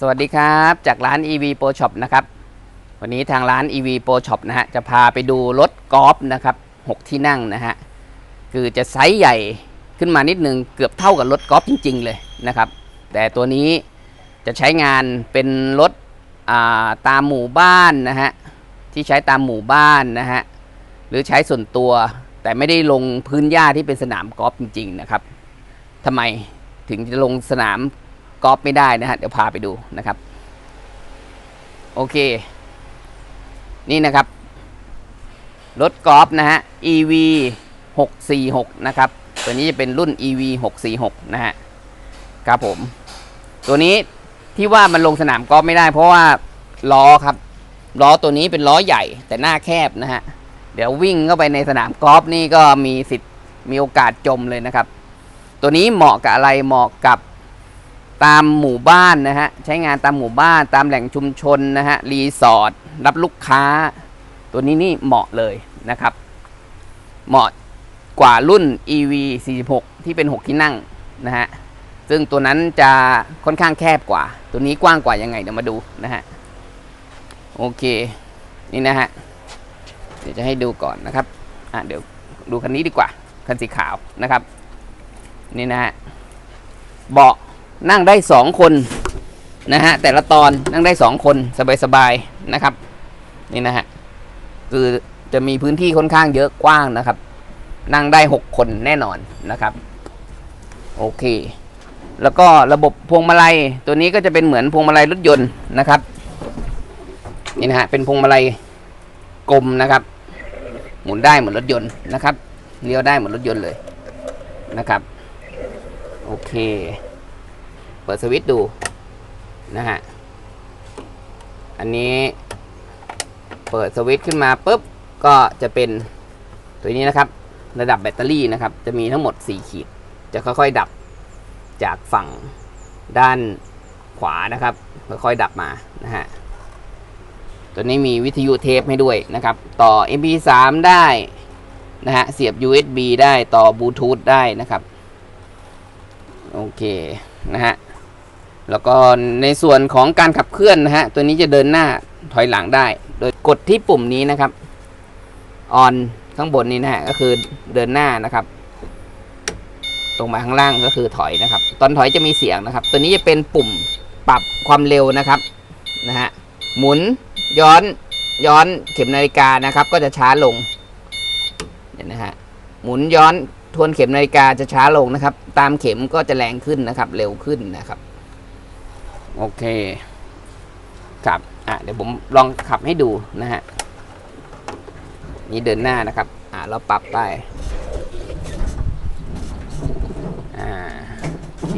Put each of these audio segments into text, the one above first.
สวัสดีครับ จากร้าน EV Pro Shop นะครับ วันนี้ทางร้าน EV Pro Shop นะฮะ จะพาไปดูรถกอล์ฟนะครับ 6 ที่นั่งนะฮะ คือจะไซส์ใหญ่ขึ้นมานิดนึง เกือบเท่ากับรถกอล์ฟจริง ๆ เลยนะครับ แต่ตัวนี้จะใช้งานเป็นรถาตามหมู่บ้านนะฮะ ที่ใช้ตามหมู่บ้านนะฮะ หรือใช้ส่วนตัว แต่ไม่ได้ลงพื้นหญ้าที่เป็นสนามกอล์ฟจริง ๆ นะครับทำไมถึงจะลงสนาม กอล์ฟไม่ได้นะฮะเดี๋ยวพาไปดูนะครับ โอเค นี่นะครับ รถกอล์ฟนะฮะ EV 646นะครับ ตัวนี้จะเป็นรุ่น EV 646นะฮะครับผม ตัวนี้ที่ว่ามันลงสนามกอล์ฟไม่ได้ เพราะว่าล้อครับล้อตัวนี้เป็นล้อใหญ่แต่หน้าแคบนะฮะเดี๋ยววิ่งเข้าไปในสนามกอล์ฟนี่ก็มีสิทธิ์มีโอกาสจมเลยนะครับ ตัวนี้เหมาะกับอะไรเหมาะกับ ตามหมู่บ้านนะฮะ ใช้งานตามหมู่บ้านตามแหล่งชุมชนนะฮะ รีสอร์ทรับลูกค้า ตัวนี้นี่เหมาะเลยนะครับ เหมาะกว่ารุ่น EV 46 ที่เป็น 6 ที่นั่งนะฮะ ซึ่งตัวนั้นจะค่อนข้างแคบกว่า ตัวนี้กว้างกว่ายังไงเดี๋ยวมาดูนะฮะ โอเค นี่นะฮะ เดี๋ยวจะให้ดูก่อนนะครับ อะเดี๋ยวดูคันนี้ดีกว่า คันสีขาวนะครับ นี่นะฮะ เบาะ นั่งได้สองคนนะฮะแต่ละตอนนั่งได้สองคนสบายๆนะครับ นี่นะฮะคือจะมีพื้นที่ค่อนข้างเยอะกว้างนะครับ นั่งได้หกคนแน่นอนนะครับ โอเค แล้วก็ระบบพวงมาลัยตัวนี้ก็จะเป็นเหมือนพวงมาลัยรถยนต์นะครับนี่นะฮะเป็นพวงมาลัยกลมนะครับ หมุนได้เหมือนรถยนต์นะครับเลี้ยวได้เหมือนรถยนต์เลยนะครับ โอเค ปิดสวิตช์ดูนะฮะ อันนี้เปิดสวิตช์ขึ้นมาปุ๊บก็จะเป็นตัวนี้นะครับ ระดับแบตเตอรี่นะครับ จะมีทั้งหมด 4 ขีด จะค่อยๆดับจากฝั่งด้านขวานะครับ ค่อยๆดับมานะฮะ ตัวนี้มีวิทยุเทปให้ด้วยนะครับ ต่อ MP3 ได้นะฮะ เสียบ USB ได้ต่อบลูทูธได้นะครับ โอเคนะฮะ แล้วก็ในส่วนของการขับเคลื่อนนะฮะ ตัวนี้จะเดินหน้าถอยหลังได้ โดยกดที่ปุ่มนี้นะครับออนข้างบนนี้นะฮะก็คือเดินหน้านะครับ ตรงมาข้างล่างก็คือถอยนะครับ ตอนถอยจะมีเสียงนะครับ ตัวนี้จะเป็นปุ่มปรับความเร็วนะครับนะฮะหมุนย้อนย้อนเข็มนาฬิกานะครับ ก็จะช้าลงเนี่ยนะฮะหมุนย้อนทวนเข็มนาฬิกาจะช้าลงนะครับ ตามเข็มก็จะแรงขึ้นนะครับ เร็วขึ้นนะครับ โอเค ครับอะเดี๋ยวผมลองขับให้ดูนะฮะ นี่เดินหน้านะครับ อะเราปรับไป อ่าโอเค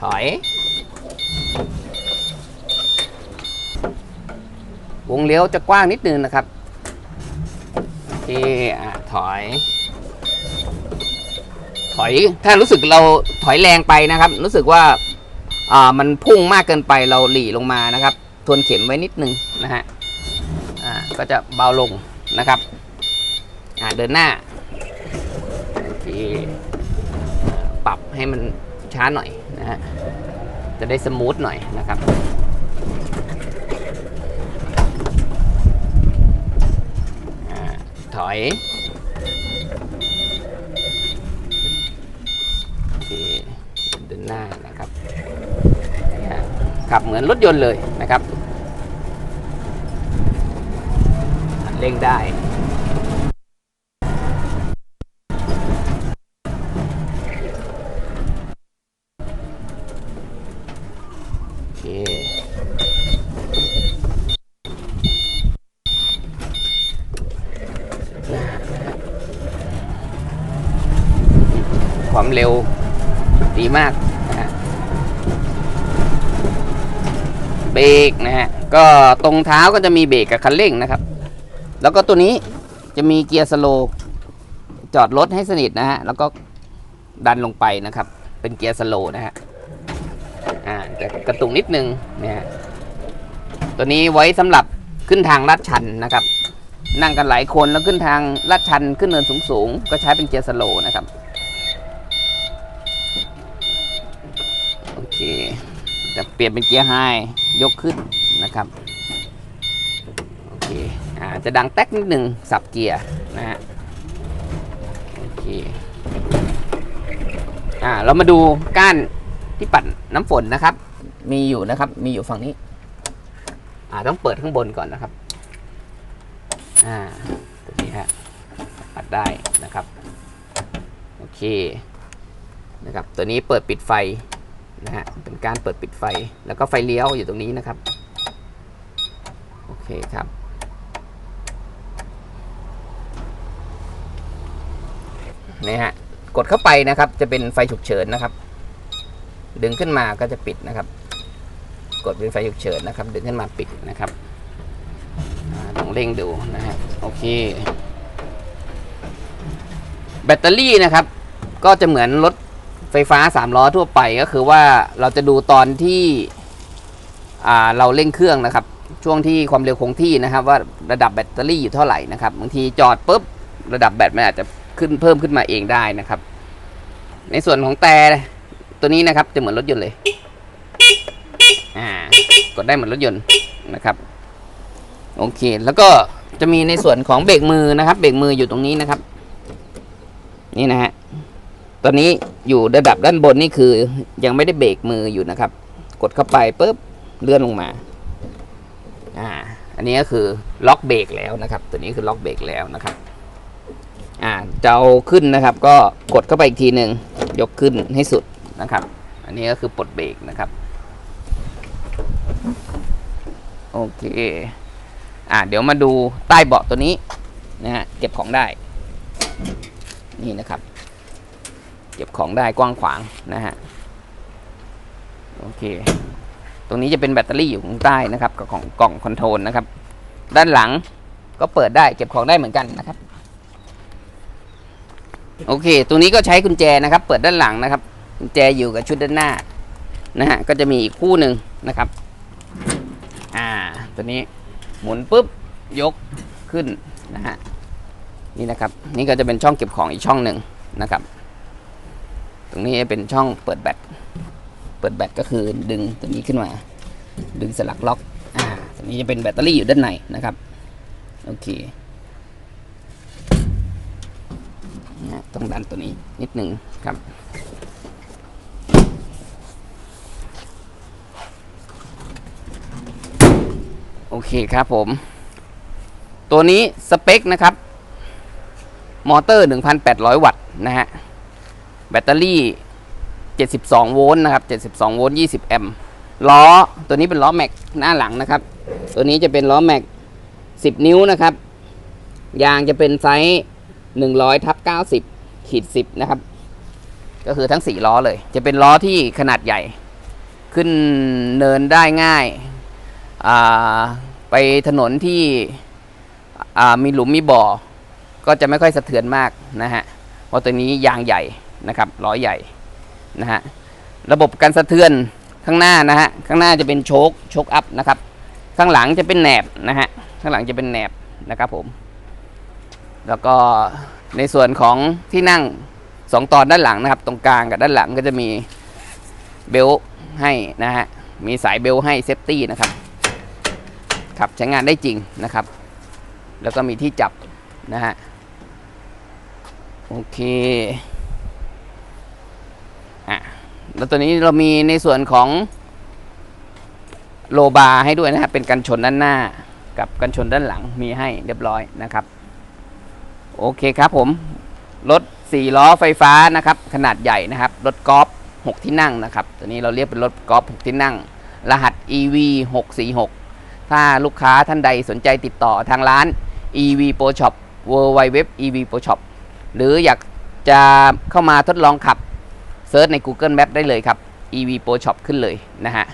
ถอย วงเลี้ยวจะกว้างนิดนึงนะครับ โอเค อะถอยถอยถ้ารู้สึกเราถอยแรงไปนะครับ รู้สึกว่า อ่ามันพุ่งมากเกินไปเราหลีลงมานะครับ ทวนเข็มไว้นิดนึงนะฮะอ่าก็จะเบาลงนะครับอ่าเดินหน้าโอเคอ่ปรับให้มันช้าหน่อยนะฮะจะได้สมูทหน่อยนะครับอถอยโอเคเดินหน้านะครับ ขับเหมือนรถยนต์เลยนะครับ เร่งได้ โอเคความเร็วดีมากนะฮะ เบรกนะฮะก็ตรงเท้าก็จะมีเบรกกับคันเร่งนะครับ แล้วก็ตัวนี้จะมีเกียร์สโลจอดรถให้สนิทนะฮะแล้วก็ดันลงไปนะครับ เป็นเกียร์สโลนะฮะอ่าจะกระตุกนิดนึงนะฮะตัวนี้ไว้สำหรับขึ้นทางลาดชันนะครับ นั่งกันหลายคนแล้วขึ้นทางลาดชันขึ้นเนินสูงๆก็ใช้เป็นเกียร์สโลนะครับโอเคแต่เปลี่ยนเป็นเกียร์ไฮ ยกขึ้นนะครับโอเคอ่าจะดังแต๊กนิดหนึ่งสับเกียร์นะฮะโอเคอ่าเรามาดูก้านที่ปัดน้ำฝนนะครับ มีอยู่นะครับ มีอยู่ฝั่งนี้ อ่าต้องเปิดข้างบนก่อนนะครับ อ่าตัวนี้ฮะปัดได้นะครับ โอเคนะครับ ตัวนี้เปิดปิดไฟ นะฮะเป็นการเปิดปิดไฟแล้วก็ไฟเลี้ยวอยู่ตรงนี้นะครับ โอเคครับ นี่ฮะ กดเข้าไปนะครับ จะเป็นไฟฉุกเฉินนะครับ ดึงขึ้นมาก็จะปิดนะครับ กดเป็นไฟฉุกเฉินนะครับ ดึงขึ้นมาปิดนะครับอ่าลองเร่งดูนะฮะโอเค แบตเตอรี่นะครับ ก็จะเหมือนรถ ฟฟ้า 3 ล้อทั่วไปก็คือว่าเราจะดูตอนที่เราเร่งเครื่องนะครับ ช่วงที่ความเร็วคงที่นะครับ ว่าระดับแบตเตอรี่อยู่เท่าไหร่นะครับบางทีจอดปุ๊บระดับแบตมันอาจจะขึ้นเพิ่มขึ้นมาเองได้นะครับ ในส่วนของแต่ตัวนี้นะครับจะเหมือนรถยนต์เลยอ่ากดได้เหมือนรถยนต์นะครับโอเค แล้วก็จะมีในส่วนของเบรกมือนะครับ เบรกมืออยู่ตรงนี้นะครับ นี่นะฮะ ตอนนี้อยู่ระดับด้านบนนี่คือยังไม่ได้เบรกมืออยู่นะครับ กดเข้าไปปุ๊บเลื่อนลงมา อ่า อันนี้ก็คือล็อกเบรกแล้วนะครับ ตัวนี้คือล็อกเบรกแล้วนะครับ อ่าจะเอาขึ้นนะครับ ก็กดเข้าไปอีกทีหนึ่งยกขึ้นให้สุดนะครับ อันนี้ก็คือปลดเบรกนะครับ โอเค อ่าเดี๋ยวมาดูใต้เบาะตัวนี้นะฮะเก็บของได้ นี่นะครับ เก็บของได้กว้างขวางนะฮะโอเค ตรงนี้จะเป็นแบตเตอรี่อยู่ข้างใต้นะครับกับของกล่องคอนโทรลนะครับ ด้านหลังก็เปิดได้เก็บของได้เหมือนกันนะครับ โอเค ตรงนี้ก็ใช้กุญแจนะครับ เปิดด้านหลังนะครับ กุญแจอยู่กับชุดด้านหน้านะฮะก็จะมีอีกคู่หนึ่งนะครับอ่าตัวนี้หมุนปุ๊บยกขึ้นนะฮะนี่นะครับ นี่ก็จะเป็นช่องเก็บของอีกช่องหนึ่งนะครับ ตรงนี้เป็นช่องเปิดแบต เปิดแบตก็คือดึงตัวนี้ขึ้นมา ดึงสลักล็อก อ่าตัวนี้จะเป็นแบตเตอรี่อยู่ด้านในนะครับ โอเคนะต้องดันตัวนี้นิดหนึ่งครับ โอเคครับผม ตัวนี้สเปคนะครับ มอเตอร์ 1,800 วัตต์นะฮะ แบตเตอรี่ 72 โวลต์นะครับ 72 โวลต์ 20 แอมป์ ล้อตัวนี้เป็นล้อแม็กหน้าหลังนะครับ ตัวนี้จะเป็นล้อแม็ก 10 นิ้วนะครับ ยางจะเป็นไซส์ 100ทับ90 ขีด 10 นะครับ ก็คือทั้ง 4 ล้อเลย จะเป็นล้อที่ขนาดใหญ่ ขึ้นเนินได้ง่ายาไปถนนที่มีหลุมมีบ่อ ก็จะไม่ค่อยสะเทือนมากนะฮะ เพราะตัวนี้ยางใหญ่ นะครับล้อใหญ่นะฮะระบบการสะเทือนข้างหน้านะฮะข้างหน้าจะเป็นโชคโชคอัพนะครับข้างหลังจะเป็นแหนบนะฮะข้างหลังจะเป็นแหนบนะครับผม แล้วก็ในส่วนของที่นั่งสองตอนด้านหลังนะครับ ตรงกลางกับด้านหลังก็จะมีเบลต์ให้นะฮะมีสายเบลต์ให้เซฟตี้นะครับขับใช้งานได้จริงนะครับ แล้วก็มีที่จับนะฮะโอเค อะแล้วตัวนี้เรามีในส่วนของโลบาร์ให้ด้วยนะครับเป็นกันชนด้านหน้า กับกันชนด้านหลังมีให้เรียบร้อยนะครับ โอเคครับผม รถ4ล้อไฟฟ้านะครับ ขนาดใหญ่นะครับ รถกอล์ฟ6ที่นั่งนะครับ ตัวนี้เราเรียกเป็นรถกอล์ฟ6ที่นั่ง รหัส EV 646 ถ้าลูกค้าท่านใดสนใจติดต่อทางร้าน EV Pro Shop w w w EV Pro Shop หรืออยากจะเข้ามาทดลองขับ เซิร์ชใน Google Map ได้เลยครับ EV Pro Shop ขึ้นเลยนะฮะ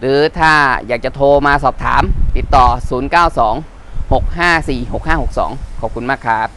หรือถ้าอยากจะโทรมาสอบถามติดต่อ 092 654 6562 ขอบคุณมากครับ